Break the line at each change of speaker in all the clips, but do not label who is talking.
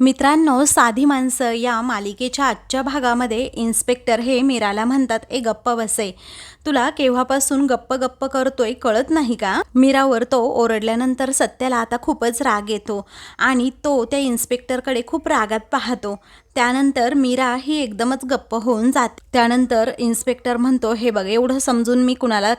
मित्रांनो साधी माणसं या मालिकेच्या आजच्या भागामध्ये इन्स्पेक्टर हे मीराला म्हणतात ए गप्प बसे. तुला केव्हापासून गप्प गप्प करतोय कळत नाही का? मीरावर तो ओरडल्यानंतर सत्याला आता खूपच राग येतो आणि तो त्या इन्स्पेक्टरकडे खूप रागात पाहतो. त्यानंतर मीरा ही एकदमच गप्प होऊन जाते. त्यानंतर इन्स्पेक्टर म्हणतो हे बघ एवढं समजून मी कुणाला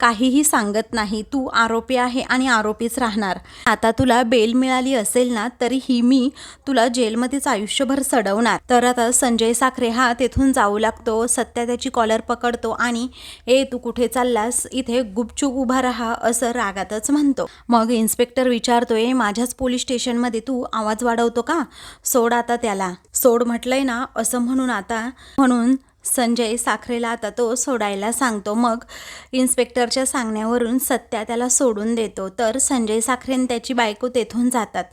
काहीही सांगत नाही. तू आरोपी आहे आणि आरोपीच राहणार. आता तुला बेल मिळाली असेल ना तरीही मी तुला जेलमध्येच आयुष्यभर सडवणार. तर आता संजय साखरे हा तेथून जाऊ लागतो. सत्या त्याची कॉलर पकडतो आणि ए तू कुठे चाललास? इथे गुपचूप उभा राहा असं रागातच म्हणतो. मग इन्स्पेक्टर विचारतोय माझ्याच पोलीस स्टेशनमध्ये तू आवाज वाढवतो का? सोड आता त्याला. सोड म्हटलंय ना असं म्हणून आता म्हणून संजय साखरेला आता तो सोडायला सांगतो. मग इन्स्पेक्टरच्या सांगण्यावरून सत्या त्याला सोडून देतो. तर संजय साखरेन त्याची बायको तेथून जातात.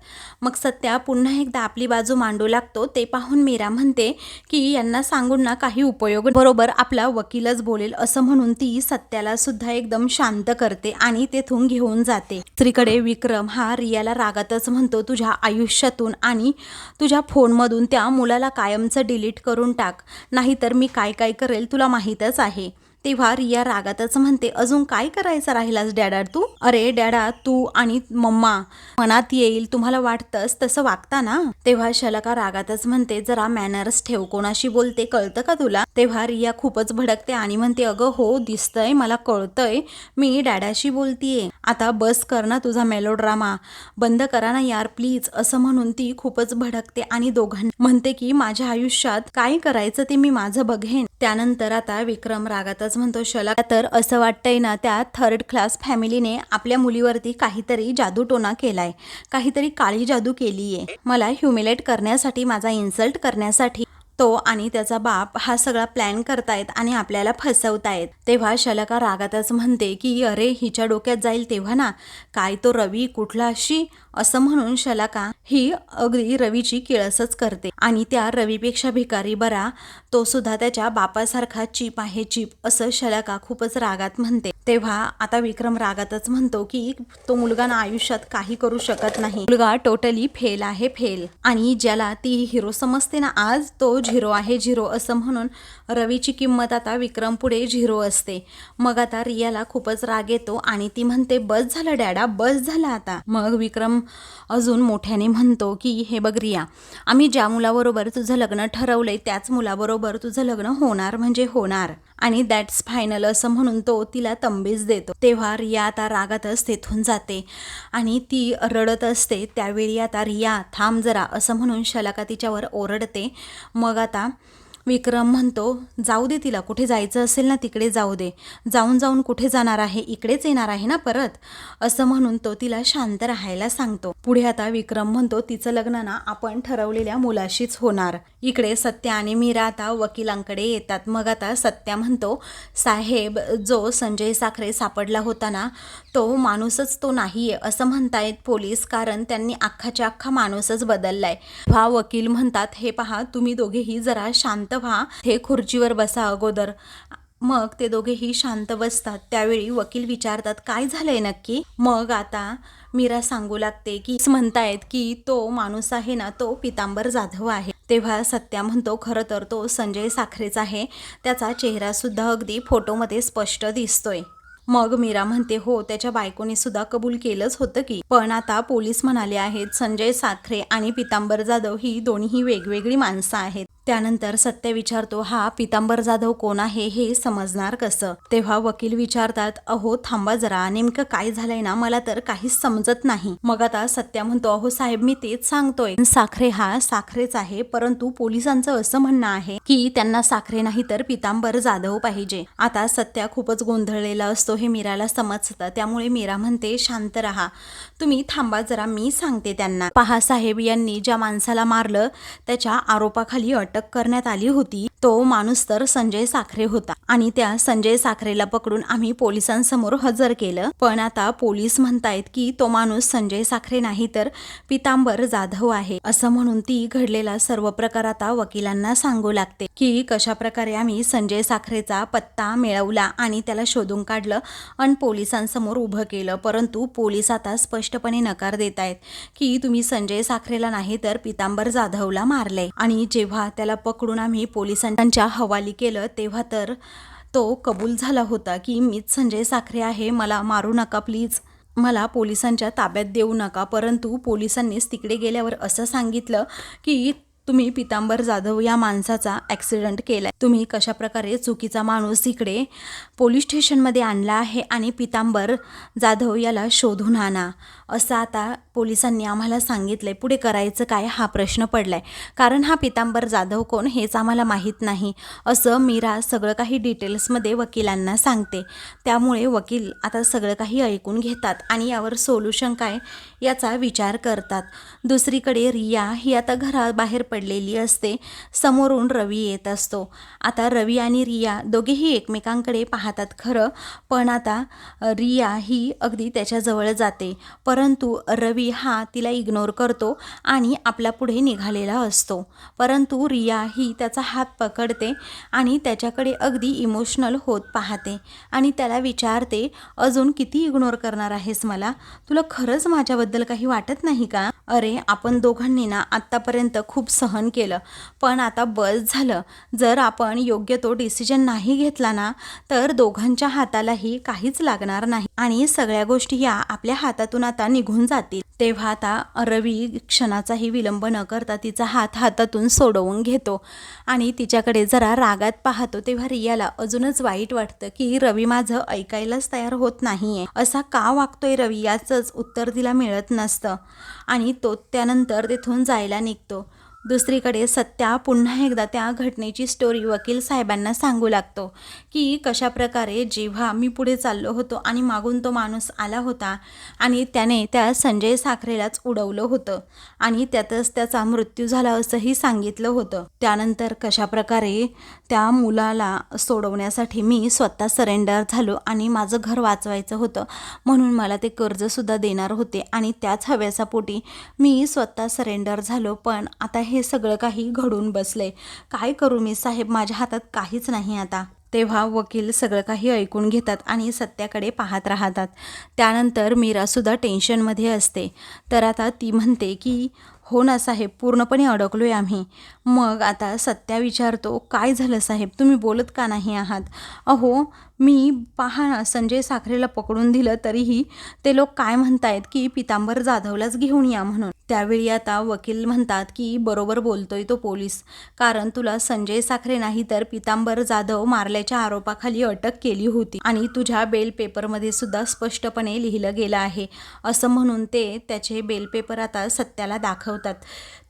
मग सत्या पुन्हा एकदा आपली बाजू मांडू लागतो. ते पाहून मीरा म्हणते की यांना सांगून ना काही उपयोग बरोबर आपला वकीलच बोलेल असं म्हणून ती सत्याला सुद्धा एकदम शांत करते आणि तेथून घेऊन जाते. स्त्रीकडे विक्रम हा रियाला रागातच म्हणतो तुझ्या आयुष्यातून आणि तुझ्या फोनमधून त्या मुलाला कायमचं डिलीट करून टाक. नाहीतर मी काय काय करेल तुला माहीतच आहे. तेव्हा रिया रागातच म्हणते अजून काय करायचं राहिलास डॅडा तू? अरे डॅडा तू आणि मम्मा मनात येईल तुम्हाला वाटतंच तसं वागता ना? तेव्हा शलका रागातच म्हणते जरा मॅनर्स ठेव कोणाशी बोलते कळतं का तुला? तेव्हा रिया खूपच भडकते आणि म्हणते अगं हो दिसतंय मला कळतंय मी डॅडाशी बोलतीये. आता बस कर ना तुझा मेलोड्रामा बंद करा ना यार प्लीज असं म्हणून ती खूपच भडकते आणि दोघांना म्हणते की माझ्या आयुष्यात काय करायचं ते मी माझं बघेन. त्यानंतर आता विक्रम रागातच म्हणतो शला तर असं वाटतंय ना त्या थर्ड क्लास फॅमिलीने आपल्या मुलीवरती काहीतरी जादूटोना केलाय. काहीतरी काळी जादू केली आहे मला ह्युमिलेट करण्यासाठी माझा इन्सल्ट करण्यासाठी तो आणि त्याचा बाप हा सगळा प्लॅन करतायत आणि आपल्याला फसवतायत. तेव्हा शलका रागातच म्हणते की अरे हिच्या डोक्यात जाईल तेव्हा ना. काय तो रवी कुठला अशी असं म्हणून शलाका ही अगदी रवीची किळसच करते. आणि त्या रवीपेक्षा भिकारी बरा तो सुद्धा त्याच्या बापासारखा चीप आहे चीप असं शलाका खूपच रागात म्हणते. तेव्हा आता विक्रम रागातच म्हणतो की तो मुलगा ना आयुष्यात काही करू शकत नाही. मुलगा टोटली फेल आहे फेल. आणि ज्याला ती हिरो समजते ना आज तो झिरो आहे झिरो असं म्हणून रवीची किंमत आता विक्रम पुढे झिरो असते. मग आता रियाला खूपच राग येतो आणि ती म्हणते बस झालं डॅडा बस झाला आता. मग विक्रम अजून मोठ्याने म्हणतो की हे बघ रिया आम्ही ज्या मुलाबरोबर तुझं लग्न ठरवलंय त्याच मुलाबरोबर तुझं लग्न होणार म्हणजे होणार. आणि दॅट्स फायनल असं म्हणून तो तिला तंबीज देतो. तेव्हा रिया आता रागातच तेथून जाते आणि ती रडत असते. त्यावेळी आता रिया थांब जरा असं म्हणून शलाका तिच्यावर ओरडते. मग आता विक्रम म्हणतो जाऊ दे तिला कुठे जायचं असेल ना तिकडे जाऊ दे. जाऊन जाऊन कुठे जाणार आहे इकडेच येणार आहे ना परत? असं म्हणून तो तिला शांत राहायला सांगतो. पुढे आता विक्रम म्हणतो तिचं लग्न ना आपण ठरवलेल्या मुलाशीच होणार. इकडे सत्या आणि मीरा आता वकिलांकडे येतात. मग आता सत्या म्हणतो साहेब जो संजय साखरे सापडला होता ना तो माणूसच तो नाहीये असं म्हणतायत पोलीस कारण त्यांनी अख्खाच्या अख्खा माणूसच बदललाय. वा वकील म्हणतात हे पहा तुम्ही दोघेही जरा शांत व्हा हे खुर्चीवर बसा अगोदर. मग ते दोघेही शांत बसतात. त्यावेळी वकील विचारतात काय झालंय नक्की? मग आता मीरा सांगू लागते की म्हणतायत की तो माणूस आहे ना तो पितांबर जाधव आहे. तेव्हा सत्या म्हणतो खरं तर तो संजय साखरेचा आहे. त्याचा चेहरा सुद्धा अगदी फोटोमध्ये स्पष्ट दिसतोय. मग मीरा म्हणते हो त्याच्या बायकोने सुद्धा कबूल केलंच होतं की. पण आता पोलीस म्हणाले आहेत संजय साखरे आणि पितांबर जाधव ही दोन्ही वेगवेगळी माणसं आहेत. त्यानंतर सत्य विचारतो हा पितांबर जाधव कोण आहे हे समजणार कसं? तेव्हा वकील विचारतात अहो थांबा जरा नेमकं काय झालंय ना? मला तर काहीच समजत नाही. मग आता सत्या म्हणतो अहो साहेब मी तेच सांगतोय. साखरे हा साखरेच आहे परंतु पोलिसांचं असं म्हणणं आहे की त्यांना साखरे नाही तर पितांबर जाधव पाहिजे. आता सत्या खूपच गोंधळलेला असतो हे मीराला समजतं. त्यामुळे मीरा म्हणते शांत राहा. तुम्ही थांबा जरा मी सांगते त्यांना. पहा साहेब यांनी ज्या माणसाला मारलं त्याच्या आरोपाखाली अटक अटक करण्यात आली होती तो माणूस तर संजय साखरे होता. आणि त्या संजय साखरेला पकडून आम्ही पोलिसांसमोर हजर केलं. पण आता पोलीस म्हणतायत की तो माणूस संजय साखरे नाही तर पितांबर जाधव आहे. असं म्हणून ती घडलेला सर्व प्रकार आता वकिलांना सांगू लागते. की कशा प्रकारे आम्ही संजय साखरेचा पत्ता मिळवला आणि त्याला शोधून काढलं आणि पोलिसांसमोर उभं केलं. परंतु पोलीस आता स्पष्टपणे नकार देत आहेत की तुम्ही संजय साखरेला नाही तर पितांबर जाधवला मारले आणि जेव्हा त्याला पकडून आम्ही पोलिसांच्या हवाली केलं तेव्हा तर तो कबूल झाला होता की मीच संजय साखरे आहे मला मारू नका प्लीज. मला पोलिसांच्या ताब्यात देऊ नका परंतु पोलिसांनीच तिकडे गेल्यावर असं सांगितलं की तुम्ही पितांबर जाधव या माणसाचा ॲक्सिडेंट केलाय. तुम्ही कशाप्रकारे चुकीचा माणूस इकडे पोलीस स्टेशनमध्ये आणला आहे आणि पितांबर जाधव याला शोधून आणा? असं आता पोलिसांनी आम्हाला सांगितलंय. पुढे करायचं काय हा प्रश्न पडलाय. कारण हा पितांबर जाधव कोण हेच आम्हाला माहीत नाही. असं मीरा सगळं काही डिटेल्समध्ये वकिलांना सांगते. त्यामुळे वकील आता सगळं काही ऐकून घेतात आणि यावर सोल्युशन काय याचा विचार करतात. दुसरीकडे रिया ही आता घराबाहेर पडलेली असते. समोरून रवी येत असतो. आता रवी आणि रिया दोघेही एकमेकांकडे पाहतात खरं. पण आता रिया ही अगदी त्याच्याजवळ जाते. परंतु रवी हा तिला इग्नोर करतो आणि आपल्या पुढे निघालेला असतो. परंतु रिया ही त्याचा हात पकडते आणि त्याच्याकडे अगदी इमोशनल होत पाहते. आणि त्याला विचारते अजून किती इग्नोर करणार आहेस मला? तुला खरंच माझ्याबद्दल काही वाटत नाही का? अरे आपण दोघांनी ना आत्तापर्यंत खूप सहन केलं. पण आता बस झालं. जर आपण योग्य तो डिसिजन नाही घेतला ना तर दोघांच्या हातालाही काहीच लागणार नाही. आणि सगळ्या गोष्टी या आपल्या हातातून आता निघून जातील. तेव्हा आता रवी क्षणाचाही विलंब न करता तिचा हात हातातून सोडवून घेतो. आणि तिच्याकडे जरा रागात पाहतो तेव्हा रियाला अजूनच वाईट वाटतं की रवी माझं ऐकायलाच तयार होत नाहीये. असा का वागतोय रवी याचंच उत्तर तिला मिळत नसतं. आणि तो त्यानंतर तिथून जायला निघतो. दुसरीकडे सत्या पुन्हा एकदा त्या घटनेची स्टोरी वकील साहेबांना सांगू लागतो की कशा प्रकारे जेव्हा मी पुढे चाललो होतो आणि मागून तो माणूस आला होता आणि त्याने त्या संजय साखरेलाच उडवलं होतं आणि त्यातच त्याचा मृत्यू झाला असंही सांगितलं होतं. त्यानंतर कशा प्रकारे त्या मुलाला सोडवण्यासाठी मी स्वतः सरेंडर झालो आणि माझं घर वाचवायचं होतं म्हणून मला ते कर्जसुद्धा देणार होते आणि त्याच हव्यासा पोटी मी स्वतः सरेंडर झालो. पण आता हे हे सगळं काही घडून बसले. काय करू मी साहेब? माझ्या हातात काहीच नाही आता. तेव्हा वकील सगळं काही ऐकून घेतात आणि सत्याकडे पाहत राहतात. त्यानंतर मीरासुद्धा टेन्शनमध्ये असते. तर आता ती म्हणते की हो ना साहेब पूर्णपणे अडकलोय आम्ही. मग आता सत्या विचारतो काय झालं साहेब? तुम्ही बोलत का नाही आहात? अहो मी पहा ना संजय साखरेला पकडून दिलं तरीही ते लोक काय म्हणतायत की पितांबर जाधवलाच घेऊन या म्हणून. त्यावेळी आता वकील म्हणतात की बरोबर बोलतोय तो पोलीस. कारण तुला संजय साखरे नाही तर पितांबर जाधव मारल्याच्या आरोपाखाली अटक केली होती. आणि तुझ्या बेल पेपरमध्ये सुद्धा स्पष्टपणे लिहिलं गेलं आहे. असं म्हणून ते त्याचे बेल पेपर आता सत्याला दाखवतात.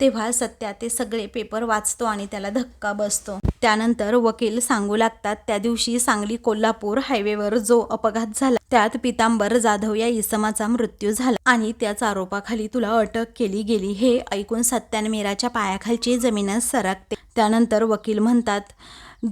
तेव्हा सत्या ते सगळे पेपर वाचतो आणि त्याला धक्का बसतो. त्यानंतर वकील सांगू लागतात त्या दिवशी सांगली कोल्हापूर हायवेवर जो अपघात झाला त्यात पितांबर जाधव या इसमाचा मृत्यू झाला आणि त्याच आरोपाखाली तुला अटक केली गेली हे ऐकून सत्यान मीराच्या पायाखालची जमीनच सरकते. त्यानंतर वकील म्हणतात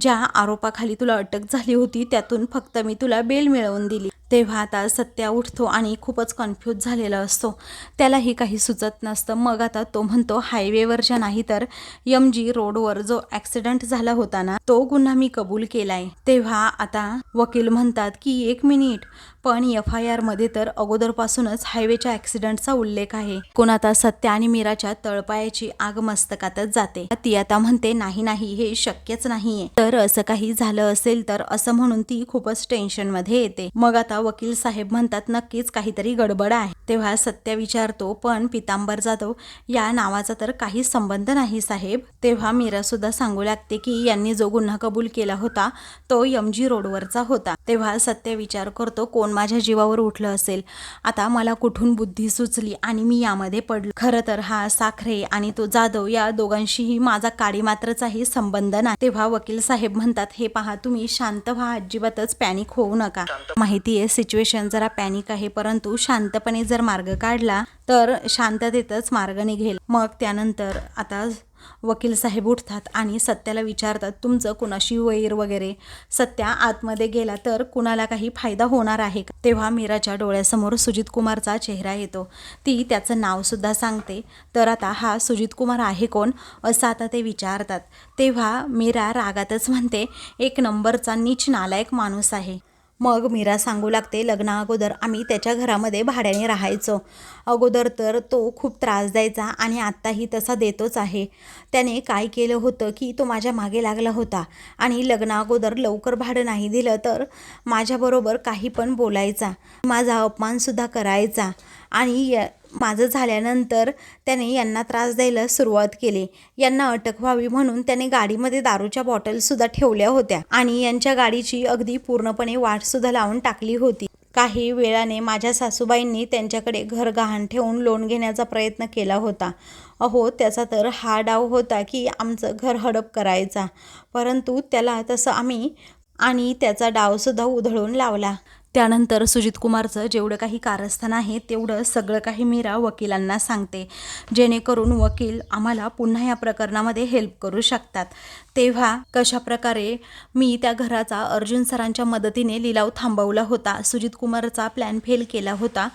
ज्या आरोपाखाली तुला अटक झाली होती त्यातून फक्त मी तुला बेल मिळवून दिली. तेव्हा आता सत्या उठतो आणि खूपच कन्फ्यूज झालेला असतो. त्यालाही काही सुचत नसतं. मग आता तो म्हणतो हायवेवरच्या नाही तर एम जी रोडवर जो ॲक्सिडेंट झाला होता ना तो गुन्हा मी कबूल केलाय. तेव्हा आता वकील म्हणतात की एक मिनिट. पण एफ आय आरमध्ये तर अगोदरपासूनच हायवेच्या ॲक्सिडेंटचा उल्लेख आहे. कोण आता सत्या आणि मीराच्या तळपायाची आग मस्तकातच जाते. ती आता म्हणते नाही नाही हे शक्यच नाहीये. तर असं काही झालं असेल तर असं म्हणून ती खूपच टेन्शनमध्ये येते. मग आता वकील साहेब म्हणतात नक्कीच काहीतरी गडबड आहे. तेव्हा सत्य विचारतो पण पितांबर जाधव या नावाचा तर काही संबंध नाही साहेब. तेव्हा मीरा सुद्धा सांगू लागते की यांनी जो गुन्हा कबूल केला होता तो एम जी रोडवरचा होता. तेव्हा सत्य विचार करतो कोण माझ्या जीवावर उठलं असेल. आता मला कुठून बुद्धी सुचली आणि मी यामध्ये पडलो? खरं तर हा साखरे आणि तो जाधव या दोघांशीही माझा काडी मात्रचाही संबंध नाही. तेव्हा वकील साहेब म्हणतात हे पहा तुम्ही शांत व्हा अजिबातच पॅनिक होऊ नका. माहिती आहे सिच्युएशन जरा पॅनिक आहे परंतु शांतपणे जर जर मार्ग काढला तर शांततेतच मार्ग निघेल. मग त्यानंतर आता वकील साहेब उठतात आणि सत्याला विचारतात तुमचं कुणाशी वैर वगैरे? सत्या आतमध्ये गेला तर कुणाला काही फायदा होणार आहे का? तेव्हा मीराच्या डोळ्यासमोर सुजित कुमारचा चेहरा येतो. ती त्याचं नावसुद्धा सांगते. तर आता हा सुजित कुमार आहे कोण? असं आता ते विचारतात. तेव्हा मीरा रागातच म्हणते एक नंबरचा नीच नालायक माणूस आहे. मग मीरा सांगू लागते लग्ना अगोदर आम्ही त्याच्या घरामध्ये भाड्याने राहायचो. अगोदर तर तो खूप त्रास द्यायचा आणि आत्ताही तसा देतोच आहे. त्याने काय केलं होतं की तो माझ्या मागे लागला होता आणि लग्ना अगोदर लवकर भाडं नाही दिलं तर माझ्याबरोबर काही पण बोलायचा. माझा अपमानसुद्धा करायचा आणि माझं झाल्यानंतर त्याने यांना त्रास द्यायला सुरुवात केली. यांना अटक व्हावी म्हणून त्याने गाडीमध्ये दारूच्या बॉटलसुद्धा ठेवल्या होत्या आणि यांच्या गाडीची अगदी पूर्णपणे वाटसुद्धा लावून टाकली होती. काही वेळाने माझ्या सासूबाईंनी त्यांच्याकडे घर गहाण ठेवून लोन घेण्याचा प्रयत्न केला होता. अहो त्याचा तर हा डाव होता की आमचं घर हडप करायचा. परंतु त्याला तसं आम्ही आणि त्याचा डावसुद्धा उधळून लावला. त्यानंतर सुजित कुमारचं जेवढं काही कारस्थान आहे तेवढं सगळं काही मीरा वकिलांना सांगते. जेणेकरून वकील आम्हाला पुन्हा या प्रकरणामध्ये हेल्प करू शकतात. तेव्हा कशा प्रकारे मी त्या घराचा अर्जुन सरांच्या मदतीने लिलाव थांबवला होता सुजित कुमारचा प्लॅन फेल केला होता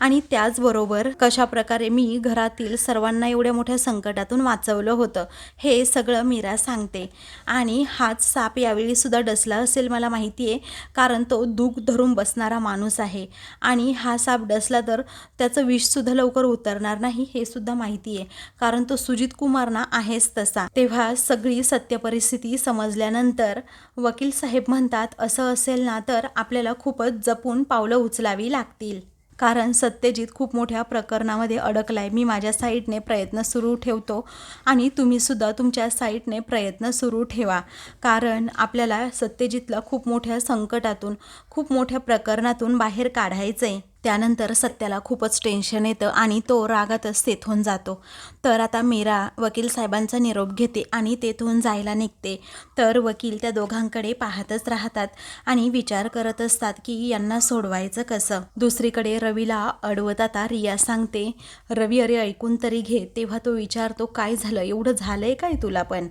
आणि त्याचबरोबर कशा प्रकारे मी घरातील सर्वांना एवढ्या मोठ्या संकटातून वाचवलं होतं हे सगळं मीरा सांगते. आणि हाच साप यावेळी सुद्धा डसला असेल मला माहिती आहे कारण तो दूध धरून बसणारा माणूस आहे. आणि हा साप डसला तर त्याचं विषसुद्धा लवकर उतरणार नाही हे सुद्धा माहिती आहे कारण तो सुजित कुमारना आहेच तसा. तेव्हा सगळी सत्य परिस्थिती समजल्यानंतर वकील साहेब म्हणतात असं असेल ना तर आपल्याला खूपच जपून पावलं उचलावी लागतील. कारण सत्यजित खूप मोठ्या प्रकरणामध्ये अडकलाय. मी माझ्या साईडने प्रयत्न सुरू ठेवतो आणि तुम्हीसुद्धा तुमच्या साईडने प्रयत्न सुरू ठेवा. कारण आपल्याला सत्यजितला खूप मोठ्या संकटातून खूप मोठ्या प्रकरणातून बाहेर काढायचं आहे त्यानंतर सत्याला खूपच टेन्शन येतं आणि तो रागातच तेथून जातो. तर आता मीरा वकील साहेबांचा निरोप घेते आणि तेथून जायला निघते. तर वकील त्या दोघांकडे पाहतच राहतात आणि विचार करत असतात की यांना सोडवायचं कसं? दुसरीकडे रवीला अडवत आता रिया सांगते रवी अरे ऐकून तरी घे तेव्हा तो विचारतो काय झालं? एवढं झालंय काय तुला पण?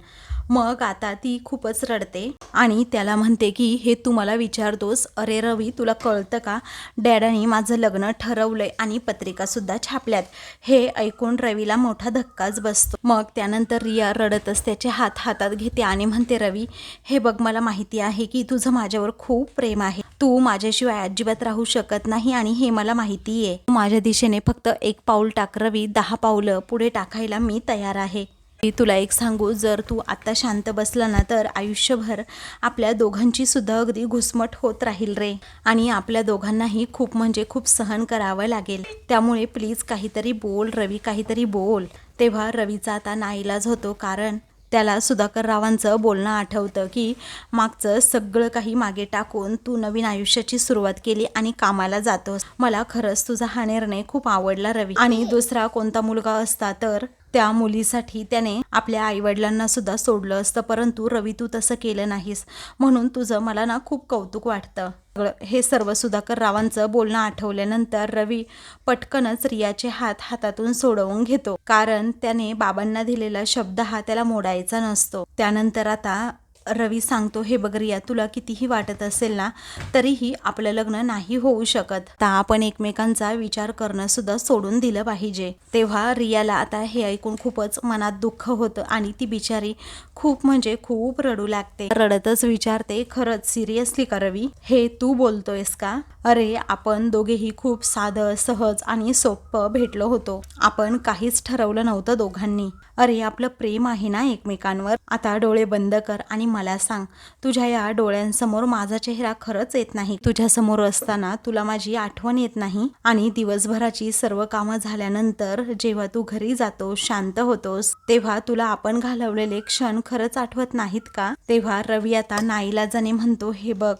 मग आता ती खूपच रडते आणि त्याला म्हणते की हे तू मला विचारतोस. अरे रवी तुला कळतं का? डॅडाने माझं लग्न ठरवलंय आणि पत्रिकासुद्धा छापल्यात. हे ऐकून रवीला मोठा धक्काच बसतो. मग त्यानंतर रिया रडतच त्याचे हात हातात घेते आणि म्हणते रवी हे बघ मला माहिती आहे की तुझं माझ्यावर खूप प्रेम आहे. तू माझ्याशिवाय अजिबात राहू शकत नाही आणि हे मला माहिती आहे माझ्या दिशेने फक्त एक पाऊल टाक रवी. दहा पावलं पुढे टाकायला मी तयार आहे. मी तुला एक सांगू जर तू आत्ता शांत बसला ना तर आयुष्यभर आपल्या दोघांची सुद्धा अगदी घुसमट होत राहील रे. आणि आपल्या दोघांनाही खूप म्हणजे खूप सहन करावं लागेल. त्यामुळे प्लीज काहीतरी बोल रवी काहीतरी बोल. तेव्हा रवीचा आता नाईलाज होतो कारण त्याला सुधाकर रावांचं बोलणं आठवतं की मागचं सगळं काही मागे टाकून तू नवीन आयुष्याची सुरुवात केली आणि कामाला जातोस. मला खरंच तुझा हा निर्णय खूप आवडला रवी. आणि दुसरा कोणता मुलगा असता तर त्या मुलीसाठी त्याने आपल्या आईवडिलांना सुद्धा सोडलं असतं परंतु रवी तू तसं केलं नाहीस. म्हणून तुझं मला ना खूप कौतुक वाटतं. सगळं हे सर्व सुधाकर रावांचं बोलणं आठवल्यानंतर रवी पटकनच रियाचे हात हातातून सोडवून घेतो. कारण त्याने बाबांना दिलेला शब्द हा त्याला मोडायचा नसतो. त्यानंतर आता रवी सांगतो हे बघ रिया तुला कितीही वाटत असेल ना तरीही आपलं लग्न नाही होऊ शकत. तर आपण एकमेकांचा विचार करणं सुद्धा सोडून दिलं पाहिजे. तेव्हा रियाला आता हे ऐकून खूपच मनात दुःख होतं आणि ती बिचारी खूप म्हणजे खूप रडू लागते. रडतच विचारते खरंच सिरियसली का रवी? हे तू बोलतोयस का? अरे आपण दोघेही खूप साधं सहज आणि सोपं भेटलो होतो. आपण काहीच ठरवलं नव्हतं दोघांनी. अरे आपलं प्रेम आहे ना एकमेकांवर? आता डोळे बंद कर आणि मला सांग तुझ्या या डोळ्यांसमोर माझा चेहरा खरंच येत नाही. तुझ्या समोर असताना तुला माझी आठवण येत नाही आणि दिवसभराची सर्व कामं झाल्यानंतर जेव्हा तू घरी जातोस शांत होतोस तेव्हा तुला आपण घालवलेले क्षण खरंच आठवत नाहीत का? तेव्हा रवी आता नाईलाजाने म्हणतो हे बघ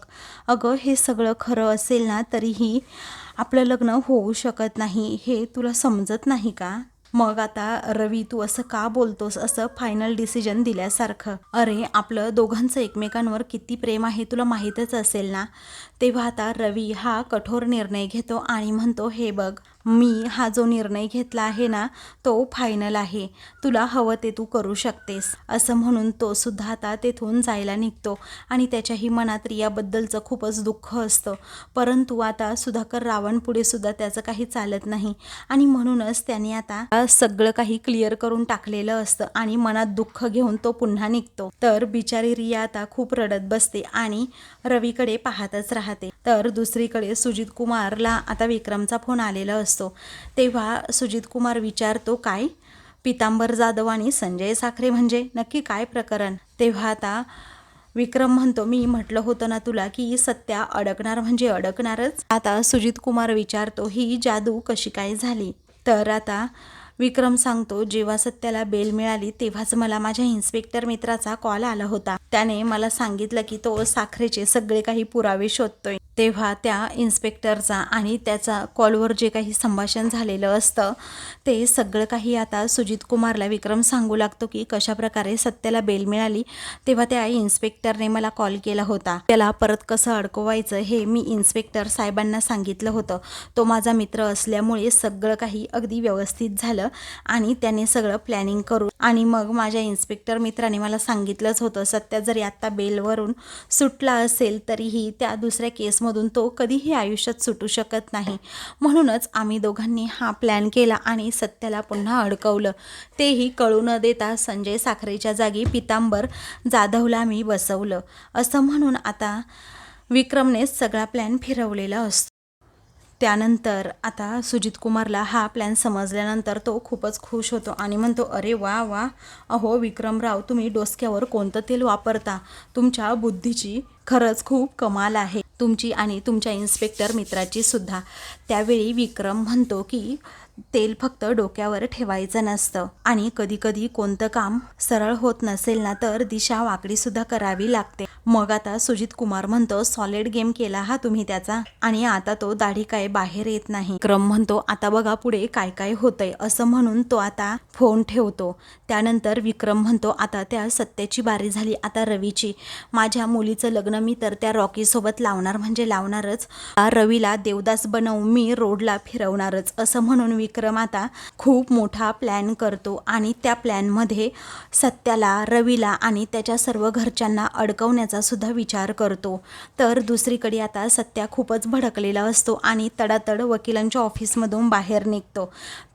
अगं हे सगळं खरं असेल ना तरीही आपलं लग्न होऊ शकत नाही हे तुला समजत नाही का? मग आता रवी तू असं का बोलतोस? असं फायनल डिसिजन दिल्यासारखं. अरे आपलं दोघांचं एकमेकांवर किती प्रेम आहे तुला माहीतच असेल ना? तेव्हा आता रवी हा कठोर निर्णय घेतो आणि म्हणतो हे बघ मी हा जो निर्णय घेतला आहे ना तो फायनल आहे. तुला हवं ते तू करू शकतेस. असं म्हणून तो सुद्धा आता तेथून जायला निघतो आणि त्याच्याही मनात रियाबद्दलचं खूपच दुःख असतं. परंतु आता सुधाकर रावण पुढे सुद्धा त्याचं काही चालत नाही आणि म्हणूनच त्याने आता सगळं काही क्लिअर करून टाकलेलं असतं आणि मनात दुःख घेऊन तो पुन्हा निघतो. तर बिचारी रिया आता खूप रडत बसते आणि रवीकडे पाहतच राहते. तर दुसरीकडे सुजित कुमारला आता विक्रमचा फोन आलेला असतो. तेव्हा सुजित कुमार विचारतो काय? पितांबर जाधव आणि संजय साखरे म्हणजे नक्की काय प्रकरण? तेव्हा आता विक्रम म्हणतो मी म्हटलं होतं ना तुला की सत्या अडकणार म्हणजे अडकणारच. आता सुजित कुमार विचारतो ही जादू कशी काय झाली? तर आता विक्रम सांगतो जेव्हा सत्याला बेल मिळाली तेव्हाच मला माझ्या इन्स्पेक्टर मित्राचा कॉल आला होता. त्याने मला सांगितलं की तो साखरेचे सगळे काही पुरावे शोधतोय. तेव्हा त्या इन्स्पेक्टरचा आणि त्याचा कॉलवर जे काही संभाषण झालेलं असतं ते सगळं काही आता सुजित कुमारला विक्रम सांगू लागतो की कशा प्रकारे सत्याला बेल मिळाली तेव्हा त्या इन्स्पेक्टरने मला कॉल केला होता. त्याला परत कसं अडकवायचं हे मी इन्स्पेक्टर साहेबांना सांगितलं होतं. तो माझा मित्र असल्यामुळे सगळं काही अगदी व्यवस्थित झालं आणि त्याने सगळं प्लॅनिंग करून आणि मग माझ्या इन्स्पेक्टर मित्राने मला सांगितलंच होतं सत्या जरी आत्ता बेलवरून सुटला असेल तरीही त्या दुसऱ्या केसमधून तो कधीही आयुष्यात सुटू शकत नाही. म्हणूनच आम्ही दोघांनी हा प्लॅन केला आणि सत्याला पुन्हा अडकवलं. तेही कळू न देता संजय साखरेच्या जागी पितांबर जाधवला मी बसवलं. असं म्हणून आता विक्रमनेच सगळा प्लॅन फिरवलेला असतो. त्यानंतर आता सुजित कुमारला हा प्लॅन समजल्यानंतर तो खूपच खुश होतो आणि म्हणतो अरे वा वा. अहो विक्रमराव तुम्ही डोसक्यावर कोणतं तेल वापरता? तुमच्या बुद्धीची खरंच खूप कमाल आहे. तुमची आणि तुमच्या इन्स्पेक्टर मित्राची सुद्धा. त्यावेळी विक्रम म्हणतो की तेल फक्त डोक्यावर ठेवायचं नसतं. आणि कधी कधी कोणतं काम सरळ होत नसेल ना तर दिशा वाकडी सुद्धा करावी लागते. मग आता सुजित कुमार म्हणतो सॉलिड गेम केला हा तुम्ही त्याचा. आणि आता तो दाढी काय बाहेर येत नाही. क्रम म्हणतो आता बघा पुढे काय काय होतंय. असं म्हणून तो आता फोन ठेवतो. त्यानंतर विक्रम म्हणतो आता त्या सत्याची बारी झाली आता रवीची. माझ्या मुलीचं लग्न मी तर त्या रॉकी सोबत लावणार म्हणजे लावणारच. रवीला देवदास बनवून मी रोडला फिरवणारच. असं म्हणून विक्रम आता खूप मोठा प्लॅन करतो आणि त्या प्लॅनमध्ये सत्याला रवीला आणि त्याच्या सर्व घरच्यांना अडकवण्याचा सुद्धा विचार करतो. तर दुसरीकडे आता सत्या खूपच भडकलेला असतो आणि तडातड वकिलांच्या ऑफिसमधून बाहेर निघतो.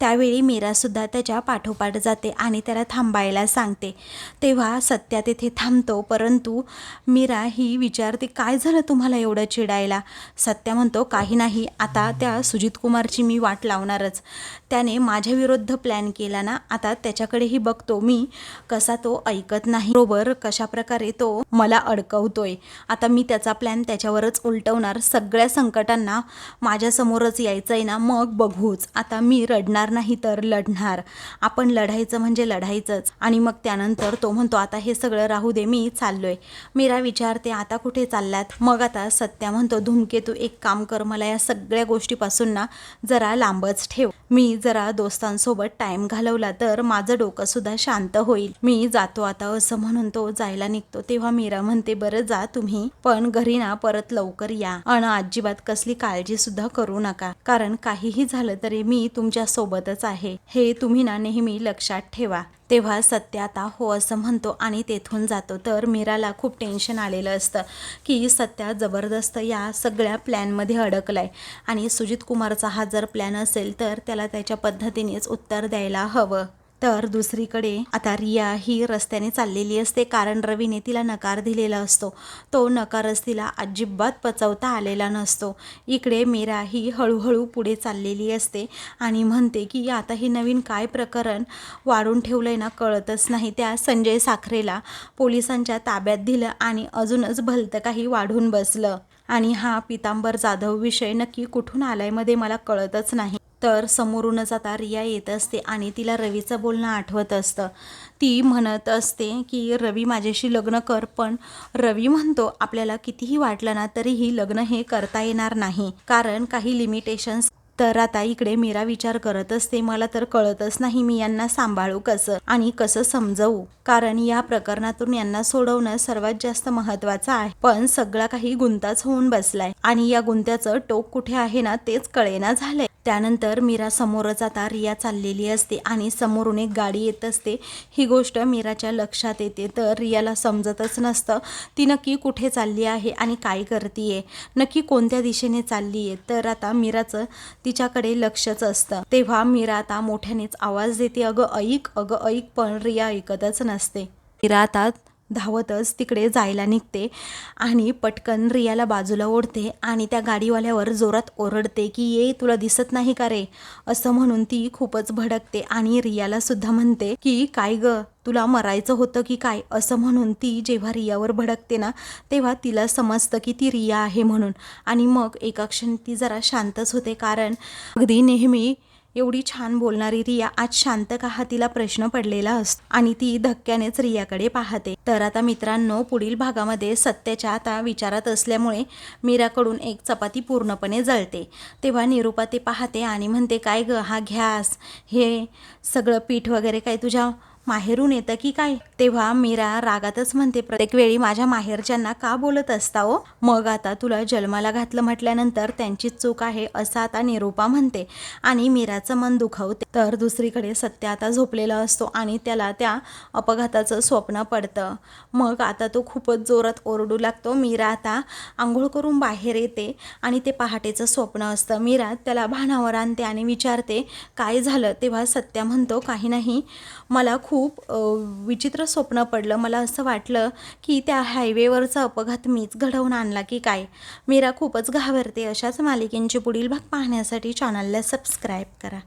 त्यावेळी मीरासुद्धा त्याच्या पाठोपाठ जाते आणि त्याला थांबायला सांगते. तेव्हा सत्या तेथे थांबतो परंतु मीरा ही विचारते काय झालं तुम्हाला एवढं चिडायला? सत्या म्हणतो काही नाही. आता त्या सुजित कुमारची मी वाट लावणारच. त्याने माझ्या विरुद्ध प्लॅन केला ना आता त्याच्याकडेही बघतो मी कसा तो ऐकत नाही. बरोबर कशा प्रकारे तो मला अडकवतोय. आता मी त्याचा प्लॅन त्याच्यावरच उलटवणार. सगळ्या संकटांना माझ्यासमोरच यायचं आहे ना मग बघूच. आता मी रडणार नाही तर लढणार. आपण लढायचं म्हणजे लढायचंच. आणि मग त्यानंतर तो म्हणतो आता हे सगळं राहू दे मी चाललोय. मीरा विचारते आता कुठे चाललात? मग आता सत्या म्हणतो धूमकेतू एक काम कर मला या सगळ्या गोष्टीपासून ना जरा लांबच ठेव. मी जरा दोस्तांसोबत टाइम घालवला तर माझं डोकं सुद्धा शांत होईल. मी जातो आता असं म्हणून तो जायला निघतो. तेव्हा मीरा म्हणते बरं जा तुम्ही पण घरी ना परत लवकर या अन अजिबात कसली काळजी सुद्धा करू नका. कारण काहीही झालं तरी मी तुमच्या सोबतच आहे. हे तुम्ही ना नेहमी लक्षात ठेवा. तेव्हा सत्य आता हो असं म्हणतो आणि तेथून जातो. तर मीराला खूप टेन्शन आलेलं असतं की सत्या जबरदस्त या सगळ्या प्लॅनमध्ये अडकलाय. आणि सुजित कुमारचा हा जर प्लॅन असेल तर त्याला त्याच्या पद्धतीनेच उत्तर द्यायला हवं. तर दुसरीकडे आता रिया ही रस्त्याने चाललेली असते कारण रवीने तिला नकार दिलेला असतो. तो नकारच तिला अजिबात पचवता आलेला नसतो. इकडे मीरा ही हळूहळू पुढे चाललेली असते आणि म्हणते की आता हे नवीन काय प्रकरण वाढून ठेवलं आहे ना कळतच नाही. त्या संजय साखरेला पोलिसांच्या ताब्यात दिलं आणि अजूनच भलतं काही वाढून बसलं. आणि हा पितांबर जाधव विषय नक्की कुठून आलायमध्ये मला कळतच नाही. तर समोरूनच आता रिया येत असते आणि तिला रवीचं बोलणं आठवत असतं. ती म्हणत असते की रवी माझ्याशी लग्न कर पण रवी म्हणतो आपल्याला कितीही वाटलं ना तरीही लग्न हे करता येणार नाही. कारण काही लिमिटेशन्स तर आता इकडे मीरा विचार करत असते. मला तर कळतच नाही मी यांना सांभाळू कसं आणि कसं समजवू. कारण या प्रकरणातून यांना सोडवणं सर्वात जास्त महत्वाचं आहे. पण सगळा काही गुंताच होऊन बसलाय आणि या गुंत्याचं टोक कुठे आहे ना तेच कळेना झालंय. त्यानंतर मीरा समोरच आता रिया चाललेली असते आणि समोरून एक गाडी येत असते. ही गोष्ट मीराच्या लक्षात येते. तर रियाला समजतच नसतं ती नक्की कुठे चालली आहे आणि काय करतीये? नक्की कोणत्या दिशेने चालली आहे तर आता मीराचं तिच्याकडे लक्षच असतं. तेव्हा मीरा आता मोठ्यानेच आवाज देते अगं ऐक अगं ऐक पण रिया ऐकतच नसते. मीरा आता धावतच तिकडे जायला निघते आणि पटकन रियाला बाजूला ओढते आणि त्या गाडीवाल्यावर जोरात ओरडते की ये तुला दिसत नाही का रे? असं म्हणून ती खूपच भडकते आणि रियाला सुद्धा म्हणते की काय ग तुला मरायचं होतं की काय? असं म्हणून ती जेव्हा रियावर भडकते ना तेव्हा तिला समजतं की ती रिया आहे म्हणून. आणि मग एका क्षणी ती जरा शांतच होते कारण अगदी नेहमी एवढी छान बोलणारी रिया आज शांत का हा तिला प्रश्न पडलेला असतो आणि ती धक्क्यानेच रियाकडे पाहते. तर आता मित्रांनो पुढील भागामध्ये सत्याच्या आता विचारात असल्यामुळे मीराकडून एक चपाती पूर्णपणे जळते. तेव्हा निरूपा ते पाहते आणि म्हणते काय ग हा घ्यास? हे सगळं पीठ वगैरे काय तुझ्या माहेरून येतं की काय? तेव्हा मीरा रागातच म्हणते प्रत्येक वेळी माझ्या माहेरच्यांना का बोलत असता हो? मग आता तुला जन्माला घातलं म्हटल्यानंतर त्यांचीच चूक आहे असं आता निरूपा म्हणते. आणि मीराचं मन दुखावते. तर दुसरीकडे सत्य आता झोपलेला असतो आणि त्याला त्या अपघाताचं स्वप्न पडतं. मग आता तो खूपच जोरात ओरडू लागतो. मीरा आता आंघोळ करून बाहेर येते आणि ते पहाटेचं स्वप्न असतं. मीरा त्याला भानावर आणते आणि विचारते काय झालं? तेव्हा सत्या म्हणतो काही नाही. मला खूप खूप विचित्र स्वप्न पडलं. मला असं वाटलं की त्या हायवेवरचा अपघात मीच घडवून आणला की काय? मीरा खूपच घाबरते. अशाच मालिकेंचे पुढील भाग पाहण्यासाठी चॅनलला सबस्क्राईब करा.